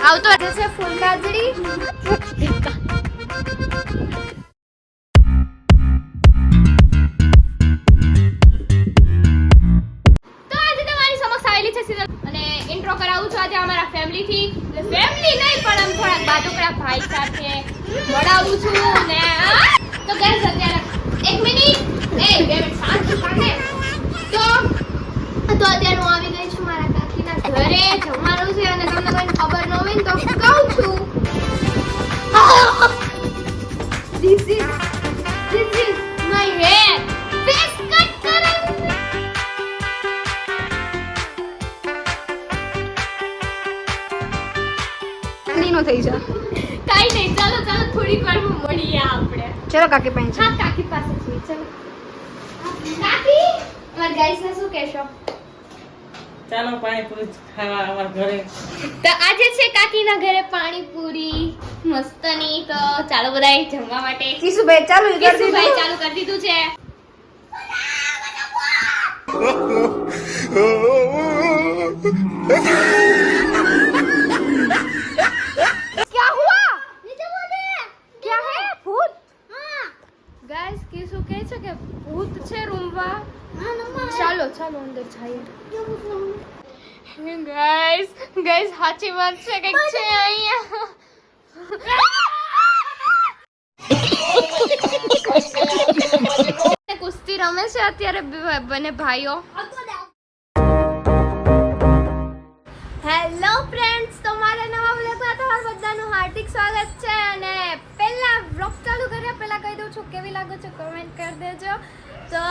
આવતો છે ફૂલ ગાજરી ઠંડીનો થઈ જા. કાઈ નહીં ચાલો ચાલો થોડીક વારમાં મળીએ આપણે. ચલો કાકી પાસે હા કાકી પાસે છીએ ચલો. કાકી અમાર ગાઈસ ને શું કહેશો? ચાલો પાણીપુરી ખાવા અમાર ઘરે. તો આજે છે કાકીના ઘરે પાણીપુરી મસ્તની તો ચાલો બધાય જમવા માટે. કિશુભાઈ ચાલુ કરી કિશુભાઈ દીધું. ચાલુ કરી દીધું છે. क्या કહે છે કે ભૂત છે રૂમમાં? ચાલો ચાલો અંદર જઈએ. ગાઈસ ગાઈસ સાચી વાત છે કંઈક છે અહીંયા. કુસ્તી રમે છે અત્યારે બને ભાઈઓ. હેલો ફ્રેન્ડ્સ તો મારા નવા બ્લોગમાં તમારું બધાનું હાર્દિક સ્વાગત છે અને પહેલા બ્લોગ ચાલુ કર્યા, પહેલા કહી દઉં છું કેવી લાગે છે કમેન્ટ કરી દેજો. તો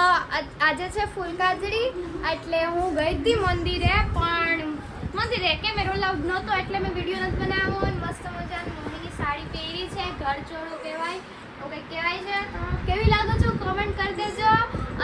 આજે છે ફૂલકાજરી એટલે હું ગઈ હતી મંદિરે, પણ મંદિરે કેમેરો લાવ નહોતો, એટલે મેં વીડિયો નથી બનાવ્યો અને મસ્ત મજાની મમ્મીની સાડી પહેરી છે ઘર ચોળું કહેવાય કંઈક કહેવાય છે. તો કેવી લાગો છો કમેન્ટ કરી દેજો.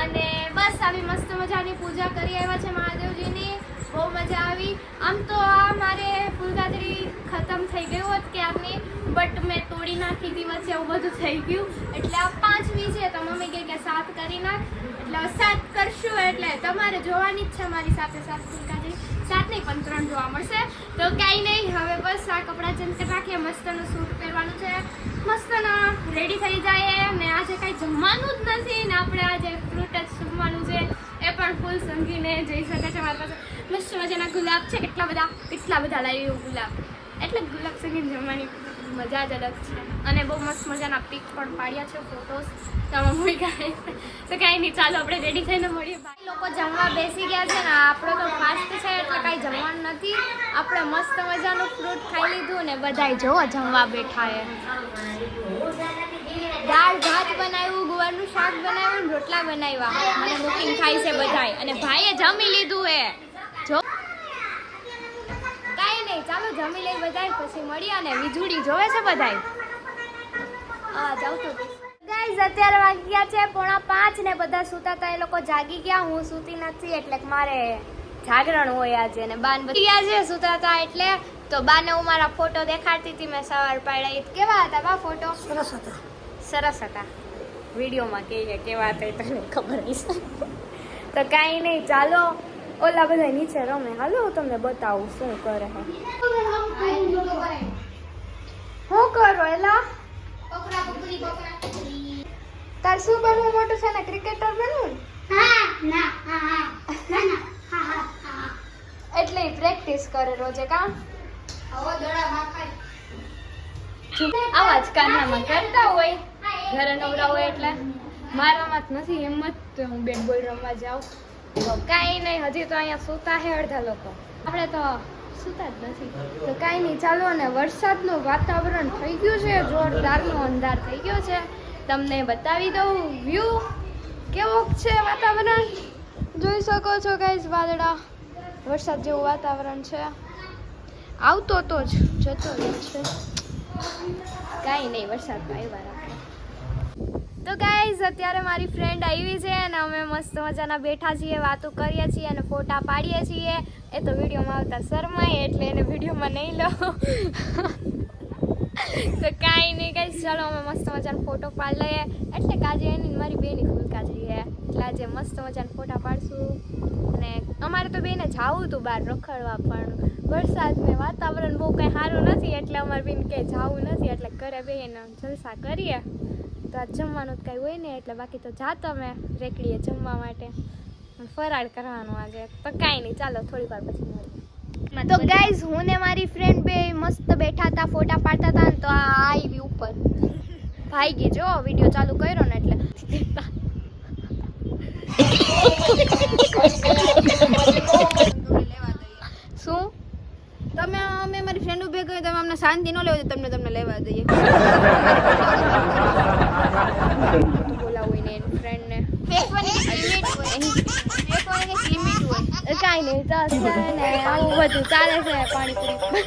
અને બસ આવી મસ્ત મજાની પૂજા કરી આવ્યા છે મહાદેવજીની. બહુ મજા આવી. આમ તો આ મારે ફૂલગાજરી ખતમ થઈ ગયું હોત ક્યારની બટ મેં તોડી નાખી વચ્ચે એવું બધું થઈ ગયું. એટલે આ પાંચમી છે, તો મમ્મી કહે કે સાત કરી નાખ. એટલે સાત કરશું એટલે તમારે જોવાની જ છે મારી સાથે સાત ફૂલકાજી સાત નહીં, પણ ત્રણ જોવા મળશે. તો કાંઈ નહીં, હવે બસ આ કપડાં ચેન્જ કરી નાખીએ મસ્તનું સૂટ પહેરવાનું છે. મસ્તના રેડી થઈ જાય ને આજે કાંઈ જમવાનું જ નથી. ને આપણે આજે ફ્રૂટ જ જમવાનું છે. એ પણ ફૂલ સંગીને જઈ શકે છે મારી પાસે. મસ્ત મજાના ગુલાબ છે. કેટલા બધા કેટલા બધા લાવી ગુલાબ. એટલે ગુલાબ સંગીત જમવાની. મજા જ અલગ છે. અને બહુ મસ્ત મજાના પિક પણ પાડ્યા છે ફોટોસ તમે મૂકી ગયા તો કાંઈ નહીં, ચાલો આપણે રેડી થઈને મળીએ. લોકો જમવા બેસી ગયા છે ને આપણે તો ફાસ્ટ છે, એટલે કાંઈ જમવાનું નથી. આપણે મસ્ત મજાનું ફ્રૂટ ખાઈ લીધું ને, બધાય જોવો જમવા બેઠા એ દાળ, ભાત બનાવ્યું, ગુવારનું શાક બનાવ્યું રોટલા બનાવ્યા. અને બુકિંગ થાય છે બધાય. અને ભાઈએ જમી લીધું એ ચાલો જમી લઈ બધાય પછી મળીએ અને વીજળી જોવે છે બધાય. હા જાઉં તો. ગાઈઝ અત્યારે વાગી ગયા છે પોણા પાંચ ને બધા સૂતા હતા એ લોકો જાગી ગયા. હું સૂતી નથી એટલે મારે જાગરણ હોય આજે ને બાન બધી ગયા છે સૂતા હતા એટલે તો બાને હું મારા ફોટો દેખાડતી હતી મેં સવાર પાડ્યા. કેવા હતા બા ફોટો? સરસ હતા. સરસ હતા. વિડીયોમાં કહીએ કેવા હતા એ તને ખબર હશે તો કાંઈ નહીં ચાલો. ઓલા બધા નીચે રમે. હાલો હું તમને બતાવું શું કરે હે. કરો, એલા? તાર શું બનવું? મોટું છે ને, ક્રિકેટર બનવું એટલે પ્રેક્ટિસ કરે રોજે કામ આવા જ કાનામાં કરતા હોય. ઘરે નવરા હોય એટલે. મારામાં જ નથી હિંમત. તો હું બેટ બોલ રમવા જાઉં. કાંઈ નહીં, હજી તો અહીંયા સૂતા હે અડધા લોકો. આપણે તો સૂતા જ નથી. તો કાંઈ નહીં, ચાલો અને વરસાદનું વાતાવરણ થઈ ગયું છે, જોરદારનો અંધાર થઈ ગયો છે. તમને બતાવી દઉં, વ્યૂ કેવો છે વાતાવરણ? જોઈ શકો છો ગાઈઝ વાદળા. વરસાદ જેવું વાતાવરણ છે. આવતો તો જ, જતો જ છે. કાંઈ નહીં, વરસાદમાં તો અત્યારે મારી ફ્રેન્ડ આવી છે અને અમે મસ્ત મજાના બેઠા છીએ, વાતો કરીએ છીએ અને ફોટા પાડીએ છીએ. એ તો વિડીયોમાં આવતા શરમાય, એટલે એને વિડીયોમાં નહીં લો તો કાંઈ નહીં કઈ ચાલો અમે મસ્ત મજાનો ફોટો પાડી લઈએ. એટલે કે આજે એની મારી બેની ફૂલ કાજરી છે એટલે આજે મસ્ત મજાના ફોટા પાડશું. અને અમારે તો બેને જવું હતું બહાર રખડવા, પણ વરસાદ ને વાતાવરણ બહુ કંઈ સારું નથી. એટલે અમારે બેન કે જવું નથી. એટલે ઘરે બેને જલસા કરીએ. તો આ જમવાનું જ કાંઈ હોય ને એટલે બાકી તો જાતો અમે રેકડીએ જમવા માટે. ફરાળ કરવાનું આજે. તો કાંઈ નહીં ચાલો થોડી વાર પછી તો ગાઈઝ હું ને મારી ફ્રેન્ડ બે મસ્ત બેઠા હતા ફોટા પાડતા હતા ને તો આ આવી ઉપર. ભાઈ ગઈ જો વીડિયો ચાલુ કર્યો ને એટલે. શું? તમે અમે મારી ફ્રેન્ડ ઉભે ગઈ તમે અમને શાંતિ ન લેવો તમને તમને લેવા દઈએ તો બોલાવું એને એની ફ્રેન્ડને ફેંકવાની લિમિટ હોય એની ફેંકવાની એક લિમિટ હોય કાંઈ નહીં ચાલશે ને આવું બધું ચાલે છે પાણીપુરી.